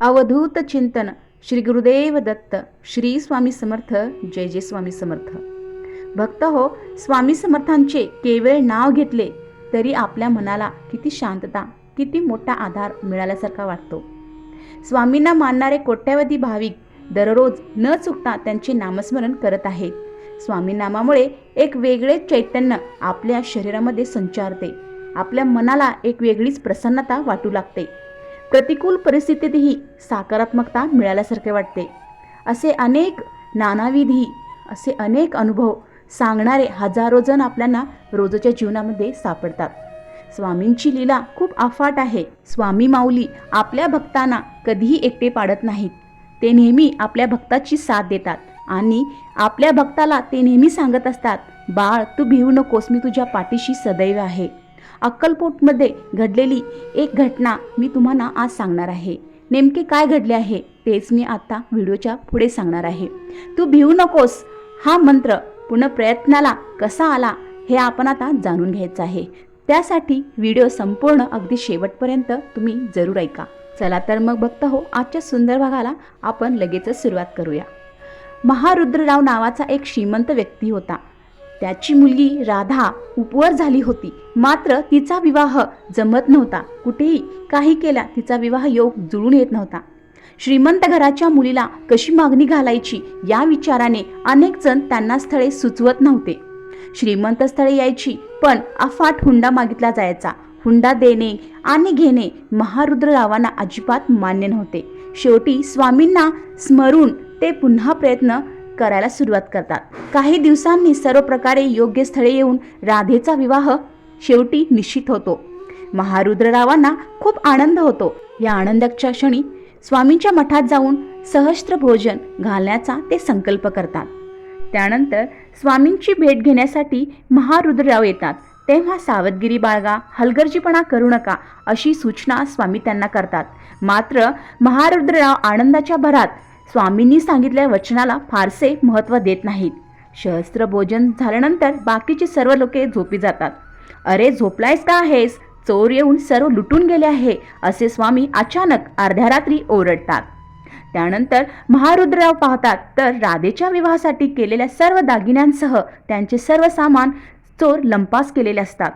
अवधूत चिंतन श्री गुरुदेव दत्त श्री स्वामी समर्थ जय जय स्वामी समर्थ. भक्त हो स्वामी समर्थांचे केवळ नाव घेतले तरी आपल्या मनाला किती शांतता किती मोठा आधार मिळाल्यासारखा वाटतो. स्वामींना मानणारे कोट्यावधी भाविक दररोज न चुकता त्यांचे नामस्मरण करत आहेत. स्वामी नामामुळे एक वेगळे चैतन्य आपल्या शरीरामध्ये संचारते. आपल्या मनाला एक वेगळीच प्रसन्नता वाटू लागते. प्रतिकूल परिस्थितीतही सकारात्मकता मिळाल्यासारखे वाटते. असे अनेक नानाविधी असे अनेक अनुभव सांगणारे हजारो जण आपल्याला रोजच्या जीवनामध्ये सापडतात. स्वामींची लीला खूप अफाट आहे. स्वामी माऊली आपल्या भक्तांना कधीही एकटे पाडत नाहीत. ते नेहमी आपल्या भक्ताची साथ देतात आणि आपल्या भक्ताला ते नेहमी सांगत असतात बाळ तू भिवू नकोस मी तुझ्या पाठीशी सदैव आहे. अक्कलकोटमध्ये घडलेली एक घटना मी तुम्हाला आज सांगणार आहे. नेमके काय घडले आहे तेच मी आता व्हिडिओच्या पुढे सांगणार आहे. तू भिवू नकोस. हा मंत्र पुन्हा प्रयत्नाला कसा आला हे आपण आता जाणून घ्यायचं आहे. त्यासाठी व्हिडिओ संपूर्ण अगदी शेवटपर्यंत तुम्ही जरूर ऐका. चला तर मग बघता हो आजच्या सुंदर भागाला आपण लगेचच सुरुवात करूया. महारुद्रराव नावाचा एक श्रीमंत व्यक्ती होता. त्याची मुलगी राधा उपवर झाली होती. मात्र तिचा विवाह जमत नव्हता. कुठेही काही केला तिचा विवाह योग जुळून येत नव्हता. श्रीमंत घराच्या मुलीला कशी मागणी घालायची या विचाराने अनेक जण त्यांना स्थळे सुचवत नव्हते. श्रीमंत स्थळे यायची पण अफाट हुंडा मागितला जायचा. हुंडा देणे आणि घेणे महारुद्ररावांना अजिबात मान्य नव्हते. शेवटी स्वामींना स्मरून ते पुन्हा प्रयत्न करायला सुरुवात करतात. काही दिवसांनी सर्व प्रकारे योग्य स्थळे येऊन राधेचा विवाह शेवटी निश्चित होतो. महारुद्ररावांना खूप आनंद होतो. या आनंदाच्या क्षणी स्वामींच्या मठात जाऊन सहस्त्र भोजन घालण्याचा ते संकल्प करतात. त्यानंतर स्वामींची भेट घेण्यासाठी महारुद्रराव येतात. तेव्हा सावधगिरी बाळगा हलगर्जीपणा करू नका अशी सूचना स्वामी त्यांना करतात. मात्र महारुद्रराव आनंदाच्या भरात स्वामींनी सांगितलेल्या वचनाला फारसे महत्त्व देत नाहीत. सहस्त्र भोजन झाल्यानंतर बाकीची सर्व लोके झोपी जातात. अरे झोपलायस का आहेस? चोर येऊन सर्व लुटून गेले आहे असे स्वामी अचानक अर्ध्या रात्री ओरडतात. त्यानंतर महारुद्रराव पाहतात तर राधेच्या विवाहासाठी केलेल्या सर्व दागिन्यांसह त्यांचे सर्व सामान चोर लंपास केलेले असतात.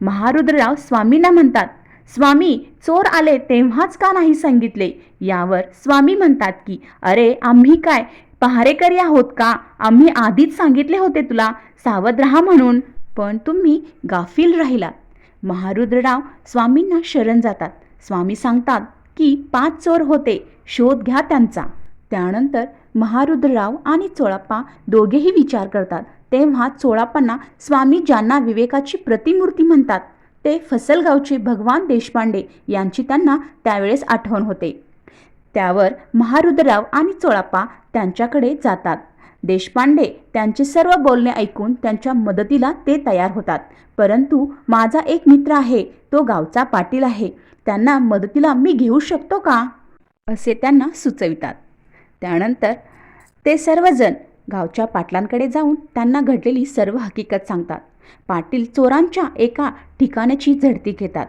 महारुद्रराव स्वामींना म्हणतात स्वामी चोर आले तेव्हाच का नाही सांगितले? यावर स्वामी म्हणतात की अरे आम्ही काय? पहारेकरी आहोत का? आम्ही आधीच सांगितले होते तुला सावध राहा म्हणून. पण तुम्ही गाफील राहिलात महारुद्रराव स्वामींना शरण जातात. स्वामी सांगतात की पाच चोर होते शोध घ्या त्यांचा. त्यानंतर महारुद्रराव आणि चोळाप्पा दोघेही विचार करतात. तेव्हा चोळाप्पांना स्वामी ज्यांना विवेकाची प्रतिमूर्ती म्हणतात ते फसलगावचे भगवान देशपांडे यांची त्यांना त्यावेळेस आठवण होते. त्यावर महारुद्रराव आणि चोळाप्पा त्यांच्याकडे जातात. देशपांडे त्यांचे सर्व बोलणे ऐकून त्यांच्या मदतीला ते तयार होतात. परंतु माझा एक मित्र आहे तो गावचा पाटील आहे. त्यांना मदतीला मी घेऊ शकतो का? असे त्यांना सुचवितात. त्यानंतर ते सर्वजण गावच्या पाटलांकडे जाऊन त्यांना घडलेली सर्व हकीकत सांगतात. पाटील चोरांच्या एका ठिकाणाची झडती घेतात.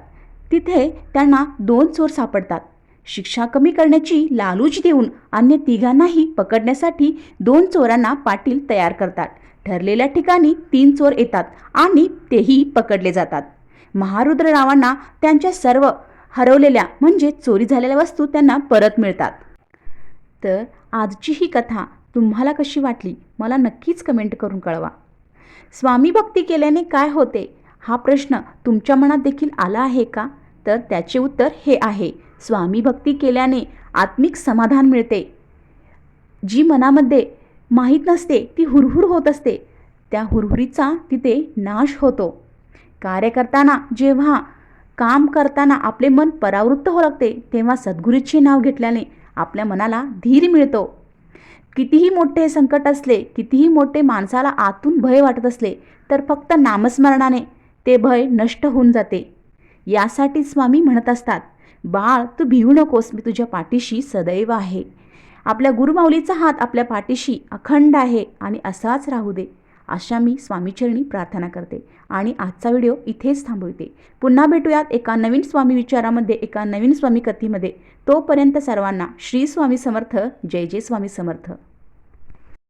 तिथे त्यांना दोन चोर सापडतात. शिक्षा कमी करण्याची लालूच देऊन अन्य तिघांनाही पकडण्यासाठी दोन चोरांना पाटील तयार करतात. ठरलेल्या ठिकाणी तीन चोर येतात आणि तेही पकडले जातात. महारुद्ररावांना त्यांच्या सर्व हरवलेल्या म्हणजे चोरी झालेल्या वस्तू त्यांना परत मिळतात. तर आजची ही कथा तुम्हाला कशी वाटली? मला नक्कीच कमेंट करून कळवा. स्वामी भक्ती केल्याने काय होते? हा प्रश्न तुमच्या मनात देखील आला आहे का? तर त्याचे उत्तर हे आहे. स्वामी भक्ती केल्याने आत्मिक समाधान मिळते. जी मनामध्ये माहीत नसते ती हुरहुर होत असते. त्या हुरहुरीचा तिथे नाश होतो. कार्य करताना जेव्हा काम करताना आपले मन परावृत्त हो लागते तेव्हा सद्गुरूचे नाव घेतल्याने आपल्या मनाला धीर मिळतो. कितीही मोठे संकट असले कितीही मोठे माणसाला आतून भय वाटत असले तर फक्त नामस्मरणाने ते भय नष्ट होऊन जाते. यासाठी स्वामी म्हणत असतात बाळ तू भिवू नकोस मी तुझ्या पाठीशी सदैव आहे. आपल्या गुरुमाऊलीचा हात आपल्या पाठीशी अखंड आहे आणि असाच राहू दे. अशा मी स्वामीचरणी प्रार्थना करते आणि आजचा व्हिडिओ इथेच थांबवते. पुन्हा भेटूयात एका नवीन स्वामी विचारामध्ये एका नवीन स्वामी कथेमध्ये. तोपर्यंत सर्वांना श्री स्वामी समर्थ जय जय स्वामी समर्थ.